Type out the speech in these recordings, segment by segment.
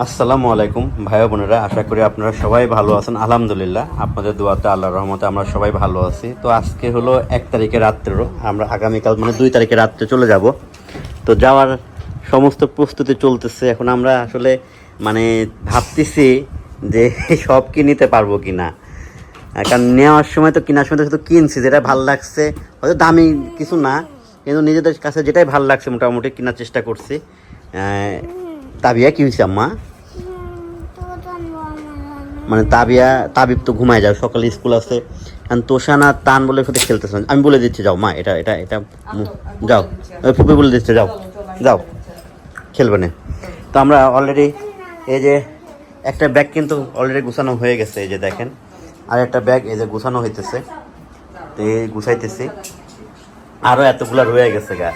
আসসালামু আলাইকুম, ভাই বোনেরা, আশা করি আপনারা সবাই ভালো আছেন। আলহামদুলিল্লাহ, আপনাদের দোয়াতে আল্লাহর রহমতে আমরা সবাই ভালো আছি। তো আজকে হলো এক তারিখে রাত্রেরও, আমরা আগামীকাল মানে দুই তারিখে রাত্রে চলে যাব। তো যাওয়ার সমস্ত প্রস্তুতি চলতেছে। এখন আমরা আসলে মানে ভাবতেছি যে সব কি নিতে পারব কি না কারণ নেওয়ার সময় তো কেনার সময় তো শুধু কিনছি, যেটা ভালো লাগছে। হয়তো দামি কিছু না, কিন্তু নিজেদের কাছে যেটাই ভালো লাগছে, মোটামুটি কেনার চেষ্টা করছি। তাবিয়া কি হয়েছে আম্মা? মানে তাবিয়া, তাবিব তো ঘুমায় যাও সকালে স্কুল আছে। তোষানা, তান বলে সাথে খেলতেছে। আমি বলে দিচ্ছি, যাও, মা, এটা এটা এটা যাও। ফুপি বলে দিচ্ছে, যাও যাও, খেলবে না। তো আমরা অলরেডি এই যে একটা ব্যাগ কিন্তু অলরেডি গুছানো হয়ে গেছে, এই যে দেখেন। আর একটা ব্যাগ এই যে গুছানো হইতেছে। তো এই গুছাইতেছি। আরও এতগুলা রয়ে গেছে, গা।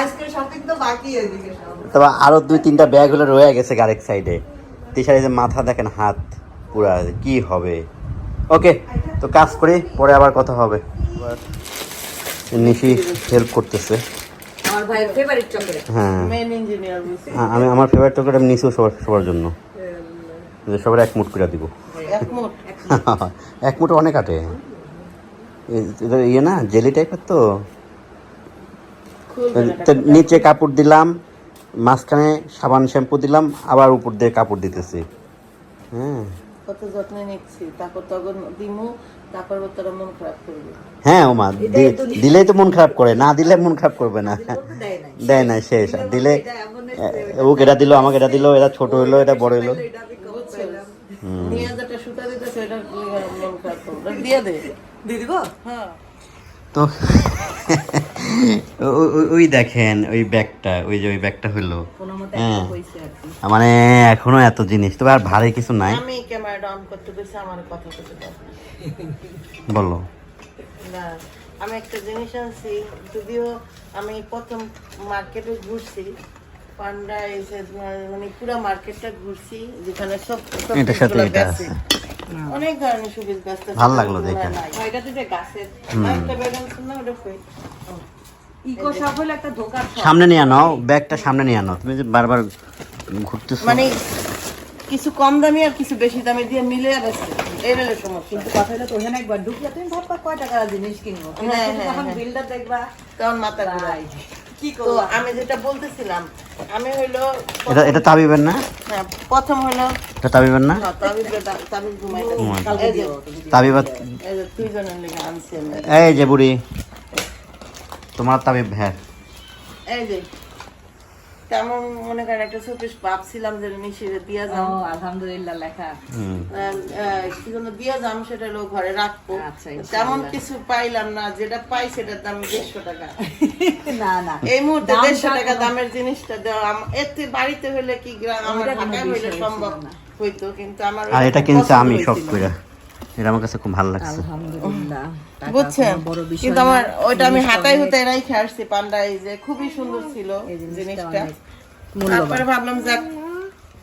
আজকে shopping তো বাকি সব। তবে আরও দুই তিনটা ব্যাগ হলে রয়ে গেছে আরেক সাইডে তিসারে যে মাথা দেখেন হাত পুরা কি হবে? ওকে তো কাজ করি পরে আবার কথা হবে। নিশি হেল্প করতেছে। আমার ভাইয়ের ফেভারিট চকলেট হ্যাঁ। আমি আমার ফেভারিট চকলেট আমি নিচেও সবার সবার জন্য। যে সবার এক মুঠ করে দিব। এক। অনেক আটে ইয়ে না জেলি টাইপের তো। নিচে কাপড় দিলাম মাঝখানে সাবান শ্যাম্পু দিলাম আবার উপর দিয়ে কাপড় দিতেছি। হ্যাঁ। কত যত্নে নিচ্ছি? তারপর তখন দিমু তারপর ও তোরা মন খারাপ করবে। হ্যাঁ ওমা দি- দিলেই তো মন খারাপ করে না দিলে মন খারাপ করবে না। দেয় নাই। না শেষ। আর দিলে ও এটা দিল আমাকে এটা দিল এটা ছোট হইল এটা বড় হইল। নিয়ে যেটা সুতা দিতেছে এটা মন খারাপ করবে। ওটা দিয়ে দে। দিয়ে দিব? হ্যাঁ। তো ওই দেখেন ওই ব্যাগটা ওই যে ওই ব্যাগটা মতে হ্যাঁ। মানে এখনও এত জিনিস তবে আর ভারী কিছু নাই। আমি ক্যামেরাটা অন করতে গেছি আমার কথা কিছু বলো। না আমি একটা জিনিস আনছি যদিও আমি প্রথম মার্কেটে ঘুরছি পান্ডা এসে মানে পুরো মার্কেটটা ঘুরছি যেখানে সব এটার সাথে এটা। আছে। অনেক ধরনের সুবিধা ব্যস্ত ভালো লাগল দেখে। এটা যে গাছের? একটা না ওটা কই? ইকো শপ হলো একটা দোকান। সামনে নিয়ে আনো ব্যাগটা সামনে নিয়ে আনো। তুমি যে বারবার ঘুরতেছো। মানে কিছু কম দামি আর কিছু বেশি দামি দিয়ে মিলে সমস্যা। কিন্তু কথা হলো তো ওখানে একবার ঢুকলে তুমি ভাববা কয় টাকার জিনিস কিনবো। কিন্তু হ্যাঁ, হ্যাঁ, হ্যাঁ। বিলটা দেখবা তখন মাথা তো আমি যেটা বলতেছিলাম আমি হইল এটা এটা তাবিবেন না? হ্যাঁ, প্রথম হইল এটা তাবিবেন না? তাবিবা লেগে আনছি এই যে বুড়ি। তোমার তাবিব হ্যাঁ এই যে তেমন মনে করেন একটা শোপিস ভাবছিলাম যে নিশিরে দিয়া ও যাম আলহামদুলিল্লাহ লেখা। কি জন্য দিয়া যাম সেটা হলো ঘরে রাখব। আচ্ছা, তেমন কিছু পাইলাম না যেটা পাই সেটার দাম দেড়শো টাকা। না না। এই মুহূর্তে দেড়শো টাকা দামের জিনিসটা দেওয়া এতে বাড়িতে হলে কি গ্রাম আমার ঢাকায় হইলে সম্ভব না। হইতো কিন্তু আমার আর এটা পছন্দ আমি শখ হয়েছিল। করে এটা আমার কাছে খুব ভালো লাগছে। আলহামদুলিল্লাহ। বুঝছেন? কিন্তু আমার ওইটা আমি জিনিসটা হাতায় অনেক- হুতায় রাইখে আসছি পান্ডা এই যে খুবই সুন্দর ছিল জিনিসটা তারপরে ভাবলাম যাক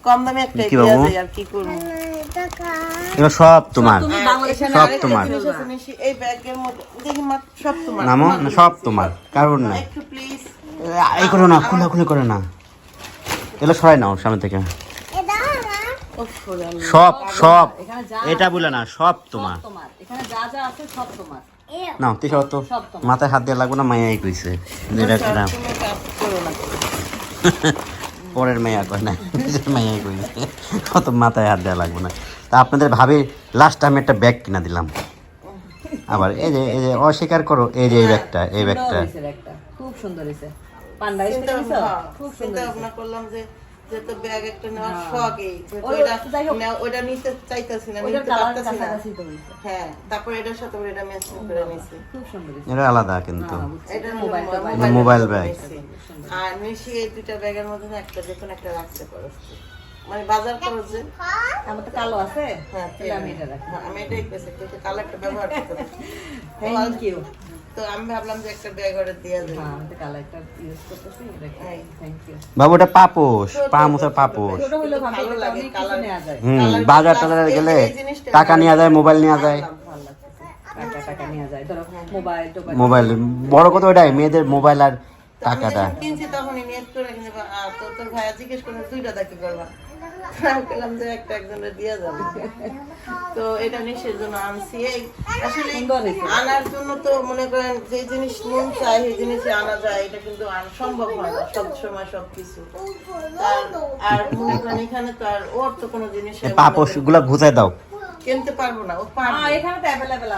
কম দামে একটা কি দেওয়া আর কি করব। এগুলো সব তোমার। তুমি আর বাংলাদেশের এখানে সব তোমার। জিনিস আছে নিশি, এই ব্যাগের মধ্যে দেখি মা সব তোমার। নামো না সব তোমার কারণ না। একটু প্লিজ এই করো না খুলে খুলে করে না। এগুলো সরাই নাও সামনে থেকে। সব সব। এটা বলে না সব তোমার। তোমার। এখানে যা যা আছে সব তোমার। তো সব। মাথায় হাত দিয়ে লাগবো না মায়াই কইছে। করো না। পরের মেয়া কয় না নিজের মেয়াই কইছে। অত মাথায় হাত দেওয়া লাগবে না। তা আপনাদের ভাবি লাস্ট আমি একটা ব্যাগ কিনা দিলাম। আবার এই যে এই যে অস্বীকার করো এই যে এই ব্যাগটা এই ব্যাগটা খুব সুন্দর হয়েছে। পান্ডা খুব সুন্দর করলাম যে ব্যাগ একটা নেওয়ার ওইটা ওইটা নিতে চাইতেছি না নিতে না। তো হয়েছে। হ্যাঁ তারপরে এটার সাথে ওইটা ম্যাচিং করে নিছি। খুব সুন্দর এটা আলাদা কিন্তু। হ্যাঁ, এটা মোবাইল মোবাইল ব্যাগ। আর নিশি এই দুইটা ব্যাগের মধ্যে একটা যে কোনো একটা রাখতে পারো। মানে বাজার খরচ যে। আমার তো কালো আছে। হ্যাঁ তাহলে আমি এটা রাখি। হ্যাঁ, আমি এটাই পেয়েছি কিন্তু কালারটা ব্যবহার করতে থ্যাংক ইউ তো আমি ভাবলাম যে একটা ব্যাগ অর্ডার দেওয়া যায় হ্যাঁ আমি কালারটা ইউজ করতেছি হ্যাঁ। থ্যাংক ইউ বাবু এটা পাপোশ পা মুছার পাপোশ। ছোট হলেও ভালো ভালো লাগে, লাগে কালার। নেওয়া যায়। হুম বাজার টাজারে গেলে টাকা নেওয়া যায় মোবাইল নেওয়া যায়। মোবাইল বড় কথা ওটাই মেয়েদের মোবাইল আর টাকাটা? কিনছি তখনই করে তোর ভাইয়া জিজ্ঞেস করে দুইটা দেখি করলাম বললাম যে একটা একজনের দিয়ে যাবে। তো এটা নিশের জন্য আনছি। এই আসলে আনার জন্য তো মনে করেন যে জিনিস মন চায় সেই জিনিসই আনা যায়। এটা কিন্তু সম্ভব হয় না সব সময় সব কিছু আর মনে করেন এখানে তো আর ওর তো কোনো জিনিস পাপসগুলা ঘুচাই দাও। কিনতে পারব না ও হ্যাঁ, পারবে এখানে তো অ্যাভেলেবেল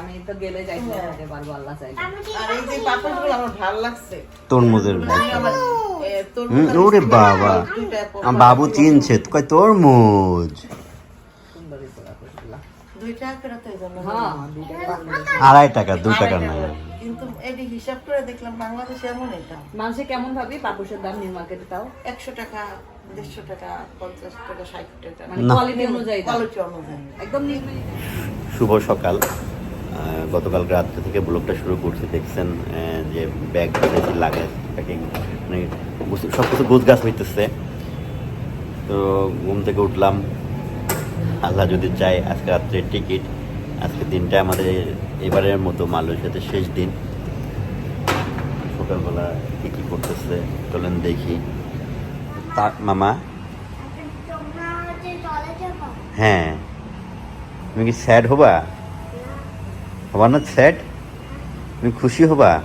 আমি তো গেলে যাইতে পারব আল্লাহ চাই আর এই যে পাপড়গুলো আমার ভালো লাগছে। তরমুজের ওরে বাবা। আমার বাবু চিনছে কয় তরমুজ হ্যাঁ আড়াই টাকা দুই টাকা না কিন্তু এটি হিসাব করে দেখলাম বাংলাদেশে এমন এটা। মানুষে কেমন ভাবি? পাপোশের দাম নিউ মার্কেটে তাও একশো টাকা দেড়শো টাকা পঞ্চাশ টাকা ষাট টাকা। মানে কোয়ালিটি অনুযায়ী কোয়ালিটি অনুযায়ী। একদম শুভ সকাল। আহ, গতকাল রাত্রে থেকে ব্লগটা শুরু করছি। দেখছেন আহ, যে ব্যাগ লাগেজ প্যাকিং মানে সব কিছু গুছ গাছ হইতেছে। তো ঘুম থেকে উঠলাম। আল্লাহ যদি চাই আজকে রাত্রে টিকিট, আজকে দিনটা আমাদের এবারের মতো মালয়েশিয়াতে শেষ দিন। সকালবেলা কী কী করতেছে চলেন দেখি। তা মামা? হ্যাঁ। তুমি কি স্যাড হবা? হবা না স্যাড? তুমি খুশি হবা?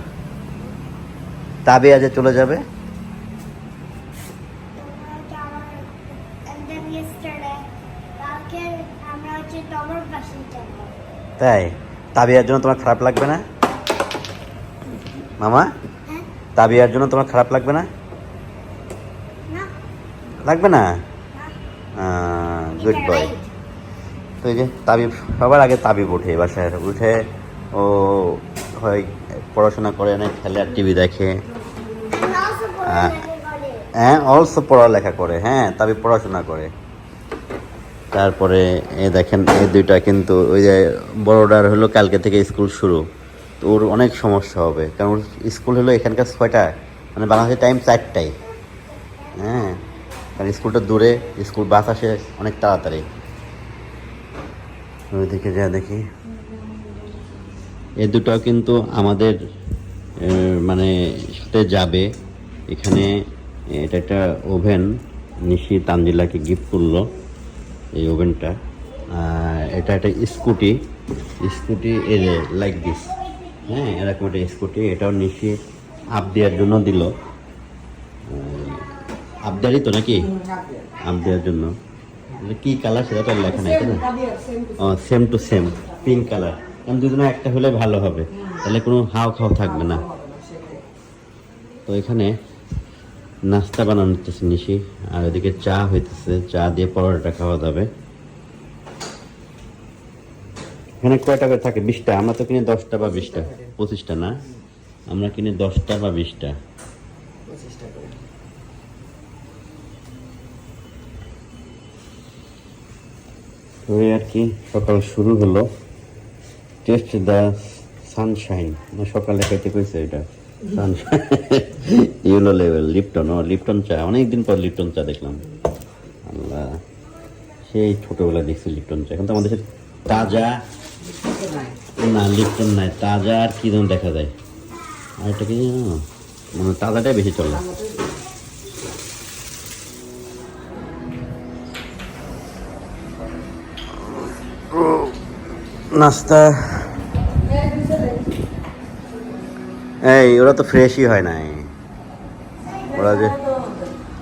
তাবে আজ চলে যাবে? And then yesterday. কালকে আমরা হচ্ছে তোমার পাশে যাব। তাই? তাবিয়ার জন্য তোমার খারাপ লাগবে না? মামা? হ্যাঁ? তাবিয়ার জন্য তোমার খারাপ লাগবে না? লাগবে না? গুড বয় তো এই যে তাবিব সবার আগে তাবিব ওঠে বাসায়। উঠে ও হয় পড়াশোনা করে না খেলে আর টিভি দেখে And also পড়ালেখা করে হ্যাঁ অলসো পড়ালেখা করে হ্যাঁ তবে পড়াশোনা করে। তারপরে এ দেখেন এই দুইটা কিন্তু ওই যে বড়োটার হলো কালকে থেকে স্কুল শুরু। তো ওর অনেক সমস্যা হবে, কারণ স্কুল হলো এখানকার ছয়টা মানে বাংলাদেশের টাইম চারটাই হ্যাঁ কারণ স্কুলটা দূরে, স্কুল বাস আসে অনেক তাড়াতাড়ি। ওইদিকে যা দেখি। এ দুটো কিন্তু আমাদের মানে সাথে যাবে। এখানে এটা একটা ওভেন, নিশি তানজিলাকে গিফট করল এই ওভেনটা। এটা একটা স্কুটি। স্কুটি যে লাইক দিস হ্যাঁ এরকম একটা স্কুটি। এটাও নিশি আপ দেওয়ার জন্য দিল। আপ দেওয়ারই তো নাকি? আপ দেওয়ার জন্য। কী কালার সেটা তো লেখা নাই না? ও same to same pink colour কারণ দুজনে একটা হলে ভালো হবে। তাহলে কোনো হাও খাও থাকবে না। তো এখানে নাস্তা বানানো হচ্ছে নিশি আর ওদিকে চা হইতেছে চা দিয়ে পরোটা খাওয়া যাবে। এখানে কয় টাকা থাকে? বিশটা। আমরা তো কিনে দশটা বা বিশটা। পঁচিশটা না? আমরা কিনে দশটা বা বিশটা। তো আর কি সকাল শুরু হলো। টেস্ট দ্য সানশাইন সকালে খাইতে কইছে এটা। ইউলো লেভেল লিপটন ও লিপটন চা, অনেকদিন পর লিপটন চা দেখলাম। আল্লাহ, সেই ছোটবেলা দেখছি লিপটন চা। এখন তো আমাদের তাজা না লিপটন নাই, তাজা আর কি যেন দেখা যায়। আর এটা কি মানে তাজাটাই বেশি চলে। নাস্তা এই ওরা তো ফ্রেশই হয় নাই। ওরা যে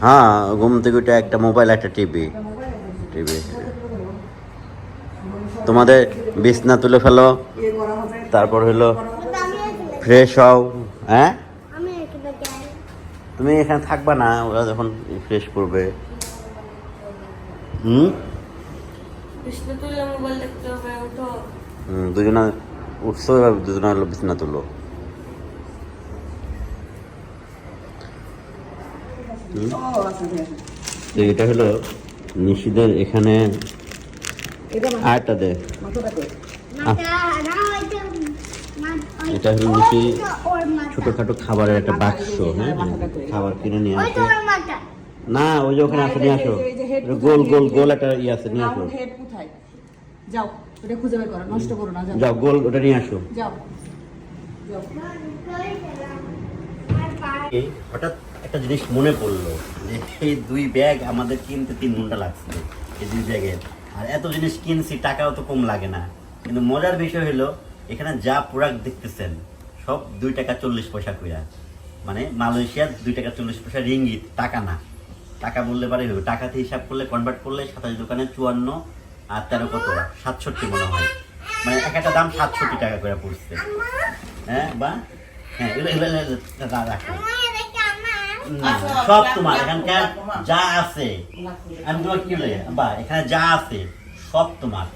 হ্যাঁ ঘুম থেকে উঠে একটা মোবাইল একটা টিভি। টিভি। তোমাদের বিছনা তুলে ফেলো। তারপর হলো ফ্রেশ হও হ্যাঁ? তুমি এখানে থাকবা না ওরা যখন ফ্রেশ করবে। হুম, দুজনে উঠছো এবার দুজনে হলো বিছনা তুলো। তো এটা হলো নিশিদের এখানে আটটা দে। এটা হলো ওই নিশি ছোটখাটো খাবারের একটা বাক্স হ্যাঁ? খাবার কিনে নিয়ে আসে। না ওই যে ওখানে আসে নিয়ে আসো। গোল গোল গোল একটা ইয়ে আছে নিয়ে আসো। যাও ওটা খুঁজে বের করো নষ্ট করো না যাও। যাও গোল ওটা নিয়ে আসো। যাও। হঠাৎ একটা জিনিস মনে পড়ল যে এই দুই ব্যাগ আমাদের কিনতে তিন ঘণ্টা লাগছে, এই দুই ব্যাগের আর এত জিনিস কিনছি, টাকাও তো কম লাগে না। কিন্তু মজার বিষয় হলো, এখানে যা প্রোডাক্ট দেখতেছেন, সব দুই টাকা চল্লিশ পয়সা কইরা। মানে মালয়েশিয়ার দুই টাকা চল্লিশ পয়সা রিঙ্গিত, টাকা না। টাকা বললে পারে টাকাতে হিসাব করলে কনভার্ট করলে সাতাশ দোকানে চুয়ান্ন আর তেরো কত? সাতষট্টি মনে হয়। মানে এক একটা দাম সাতষট্টি টাকা করে পড়ছে। হ্যাঁ বা? হ্যাঁ রাখো আমার এটা আমার না, সব তোমার এখানকার যা আছে আমি তোমার কি বলে? বা এখানে যা আছে সব তোমার।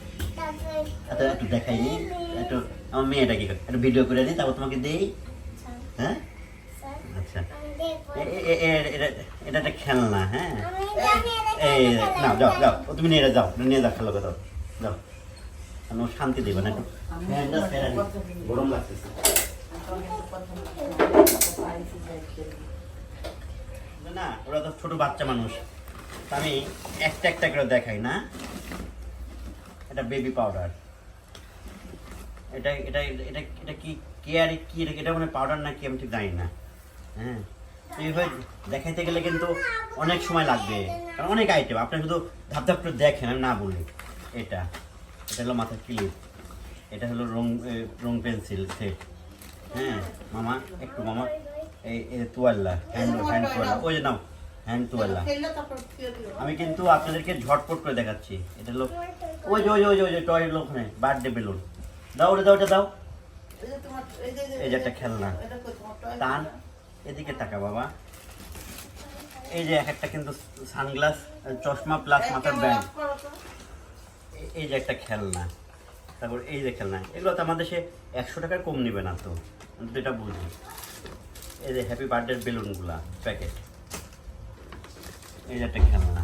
তারপরে একটু দেখাই নি। একটু আমার মেয়েটা কি করে? একটু ভিডিও করে দিই তারপর তোমাকে দেই। হ্যাঁ? আচ্ছা। এ- এ- এটা এটা একটা খেলনা হ্যাঁ? আমি এই না। যাও যাও। তুমি নিয়ে যাও নিয়ে যাও খেলো যাও যাও। আমি শান্তি দেবে না একটু। নি। গরম লাগতেছে। না, ওরা তো ছোট বাচ্চা মানুষ। আমি একটা একটা করে দেখাই, না? এটা বেবি পাউডার এটা এটা এটা এটা কি কে আর কি এটা মানে পাউডার না কি, আমি ঠিক জানি না। হ্যাঁ? এইভাবে দেখাইতে গেলে কিন্তু অনেক সময় লাগবে। কারণ অনেক আইটেম আপনি শুধু ধাপ ধাপ করে দেখেন, আমি না বলি। এটা এটা হলো মাথার ক্লিপ এটা হলো রং রং পেন্সিল সেট হ্যাঁ? মামা, একটু মামা। Towel hand hand towel. ওই নাও হ্যান্ড তোয়াল্লা। আমি কিন্তু আপনাদেরকে ঝটপট করে দেখাচ্ছি। এটা হলো ওই যে ওই যে ওই যে ওই যে টয় হলো ওখানে বার্থডে বেলুন। দাও ওটা দাও ওটা দাও। এই যে একটা খেলনা। টান এদিকে তাকা বাবা। এই যে এক একটা কিন্তু সানগ্লাস চশমা প্লাস মাথার ব্যান্ড। এই যে একটা খেলনা। তারপর এই যে খেলনা। এগুলো তো আমাদের সে একশো টাকার কম নেবে না তো। তো এটা বুঝি। এই যে হ্যাপি বার্থডে বেলুনগুলা প্যাকেট এই যে একটা খেলনা।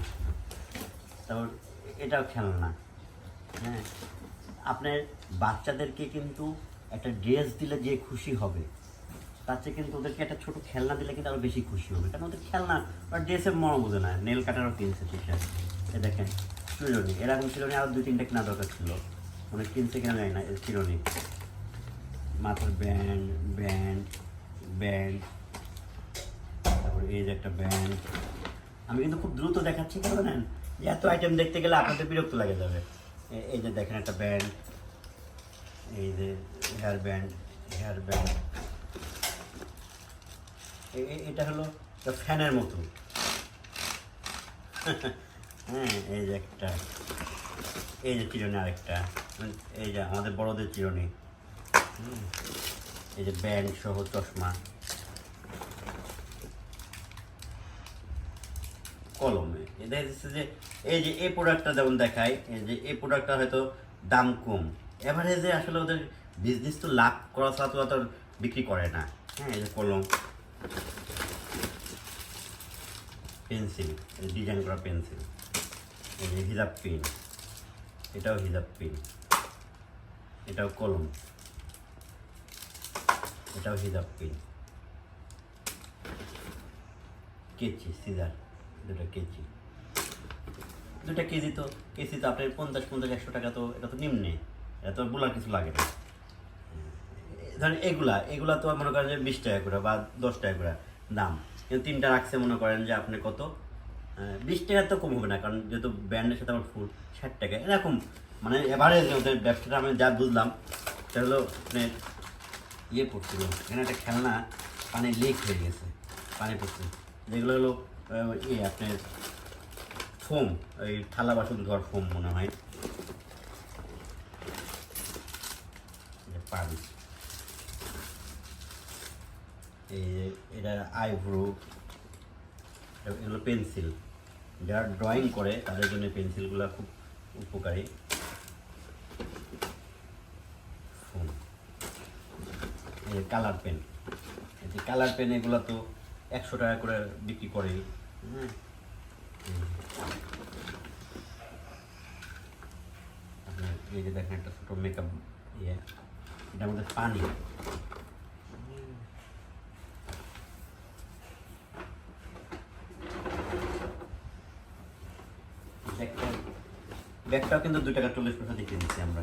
তারপর এটাও খেলনা। হ্যাঁ। আপনার বাচ্চাদেরকে কিন্তু একটা ড্রেস দিলে যে খুশি হবে, তার চেয়ে কিন্তু ওদেরকে একটা ছোটো খেলনা দিলে কিন্তু আরও বেশি খুশি হবে। কারণ ওদের খেলনা, ওরা ড্রেসের মনে বোঝে না। নেল কাটারও কিনছে টি শার্ট এ দেখেন, চিরনি। এরকম চিরনি আরও দুই তিনটা কেনা দরকার ছিল। মানে কিনছে কিনা যায় না চিরনি। মাথার ব্যান্ড ব্যান্ড ব্যান্ড তারপর এই যে একটা ব্যান্ড আমি কিন্তু খুব দ্রুত দেখাচ্ছি কেন জানেন এত আইটেম দেখতে গেলে আপনাদের বিরক্ত লাগে যাবে। এই যে দেখেন একটা ব্যান্ড এই যে হেয়ার ব্যান্ড হেয়ার ব্যান্ড এটা হলো ফ্যানের মতো। হ্যাঁ এই যে একটা। এই যে চিরুনি আরেকটা। এই যে আমাদের বড়দের চিরুনি। হুম, এই যে ব্যান্ড সহ চশমা। কলমে। এটা হচ্ছে যে এই যে এই প্রোডাক্টটা যেমন দেখায়, এই যে এই প্রোডাক্টটা হয়তো দাম কম। এভারেজে আসলে ওদের বিজনেস তো লাভ করা ছাড়া তো অত বিক্রি করে না। হ্যাঁ এই যে কলম। পেন্সিল ডিজাইন করা পেন্সিল এই যে হিজাব পেন এটাও হিজাব পেন এটাও কলম। এটাও হিজাব পেন কেচি, সিজার, দুটো কেচি। দুটা কেজি তো কেজি তো আপনার পঞ্চাশ পঞ্চাশ, একশো টাকা তো, এটা তো নিম্নে। এটা তো বলার কিছু লাগে না। ধরেন এগুলা এগুলা তো মনে করেন যে বিশ টাকা করে বা দশ টাকা করে দাম। কিন্তু তিনটা রাখছে মনে করেন যে আপনি কত? বিশ টাকা তো কম হবে না, কারণ যেহেতু ব্র্যান্ডের সাথে আমার ফুল ষাট টাকা। এরকম মানে এভারেজ ওদের ব্যবসাটা আমি যা বুঝলাম, সেটা হলো মানে ইয়ে পড়ছিল। এখানে একটা খেলনা পানি লিক হয়ে গেছে, পানি পড়ছে। যেগুলো হলো ইয়ে আপনার ফোম ওই থালা বাসন ধোয়ার ফোম মনে হয়। পানি এই এটা আইব্রো, এগুলো পেন্সিল। যারা ড্রয়িং করে, তাদের জন্য পেন্সিলগুলো খুব উপকারী ফোম এই কালার পেন এই যে কালার পেন এগুলো তো একশো টাকা করে বিক্রি করে এই যে দেখেন একটা ছোটো মেকআপ ইয়ে এটার মধ্যে পানি। ব্যাগটা ব্যাগটাও কিন্তু দুই টাকা চল্লিশ পয়সা দিয়ে কিনেছি আমরা।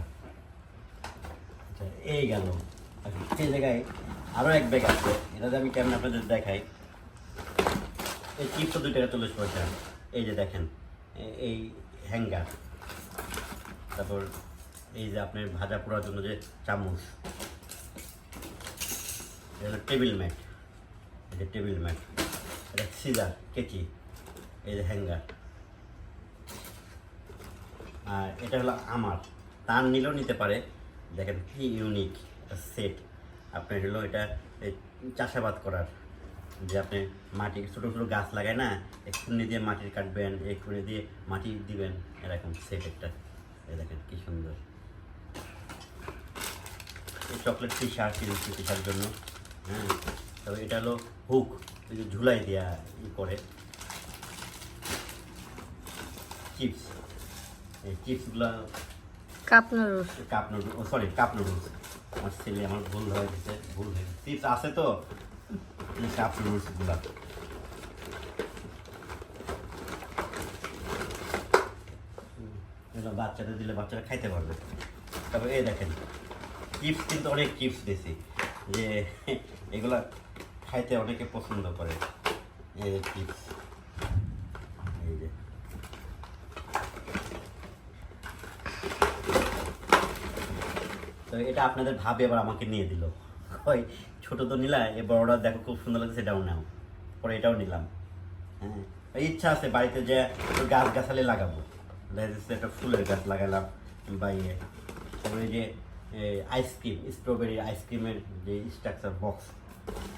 আচ্ছা এই গেল। এই জায়গায় আরও এক ব্যাগ আছে। এটাতে আমি কেমন আপনাদের দেখাই। এই চিপসও দুই টাকা চল্লিশ পয়সা এই যে দেখেন এই হ্যাঙ্গার তারপর এই যে আপনার ভাজা পোড়ার জন্য যে চামচ। এটা টেবিল ম্যাট এই যে টেবিল ম্যাট এটা সিজার কেচি। এই যে হ্যাঙ্গার আর এটা হলো আমার। তার নিলেও নিতে পারে। দেখেন কি ইউনিক একটা সেট আপনার হলো এটা চাষাবাদ করার। যে আপনি মাটি ছোটো ছোটো গাছ লাগায় না এক্ষুনি দিয়ে মাটির কাটবেন এক এক্ষুনি দিয়ে মাটি দিবেন। এরকম সেট একটা। দেখেন কি সুন্দর। এই চকলেট টিশার্ট কিনছি টিশার জন্য। হ্যাঁ তবে এটা হলো হুক ওই যে ঝুলাই দেওয়া ই করে। চিপস। এই চিপসগুলো কাপ নুডলস। কাপ নুডল ও সরি কাপ নুডলস। আমার ছেলে আমার ভুল হয়ে গেছে, ভুল গেছে। চিপস আছে তো? কাপ নুডলসগুলো এগুলো বাচ্চাদের দিলে বাচ্চারা খাইতে পারবে। তারপরে এই দেখেন চিপস কিন্তু অনেক চিপস দিয়েছি। যে, এগুলা খাইতে অনেকে পছন্দ করে। এই যে চিপস এই যে তো এটা আপনাদের ভাবে এবার আমাকে নিয়ে দিল। ওই ছোট তো নিলা, এ বড়টা দেখো খুব সুন্দর লাগছে এটাও নাও। পরে এটাও নিলাম। হ্যাঁ ইচ্ছা আছে বাড়িতে যে গাছ গাছালি লাগাবো। একটা ফুলের গাছ লাগালাম বা ইয়ে। তারপরে যে আইসক্রিম স্ট্রবেরি আইসক্রিমের যে স্ট্রাকচার বক্স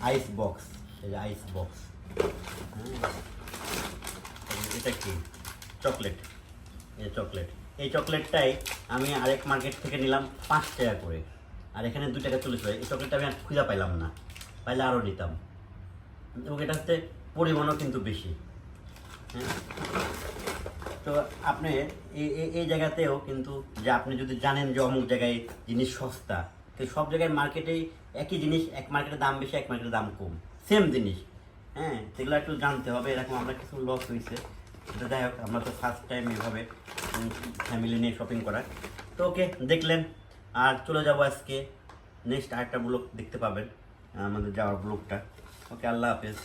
আইস বক্স এই যে আইস বক্স হ্যাঁ এটা কি? চকলেট এই চকলেট এই চকলেটটাই আমি আরেক মার্কেট থেকে নিলাম পাঁচ টাকা করে। আর এখানে দু টাকা চল্লিশ এই চকলেটটা আমি আর খুঁজে পাইলাম না। পাইলে আরও নিতাম। এবং এটা হচ্ছে পরিমাণও কিন্তু বেশি। হ্যাঁ? তো আপনি এই জায়গাতেও কিন্তু যে আপনি যদি জানেন যে অমুক জায়গায় জিনিস সস্তা, তো সব জায়গায় মার্কেটেই একই জিনিস, এক মার্কেটের দাম বেশি, এক মার্কেটের দাম কম। সেম জিনিস। হ্যাঁ? সেগুলো একটু জানতে হবে, এরকম আমরা কিছু লস হয়েছে। সেটা যাই হোক, আমরা তো ফার্স্ট টাইম এভাবে ফ্যামিলি নিয়ে শপিং করা তো ওকে দেখলেন, আর চলে যাব আজকে। নেক্সট আরেকটা ব্লগ দেখতে পাবেন, আমাদের যাওয়ার ব্লগটা ওকে আল্লাহ হাফেজ।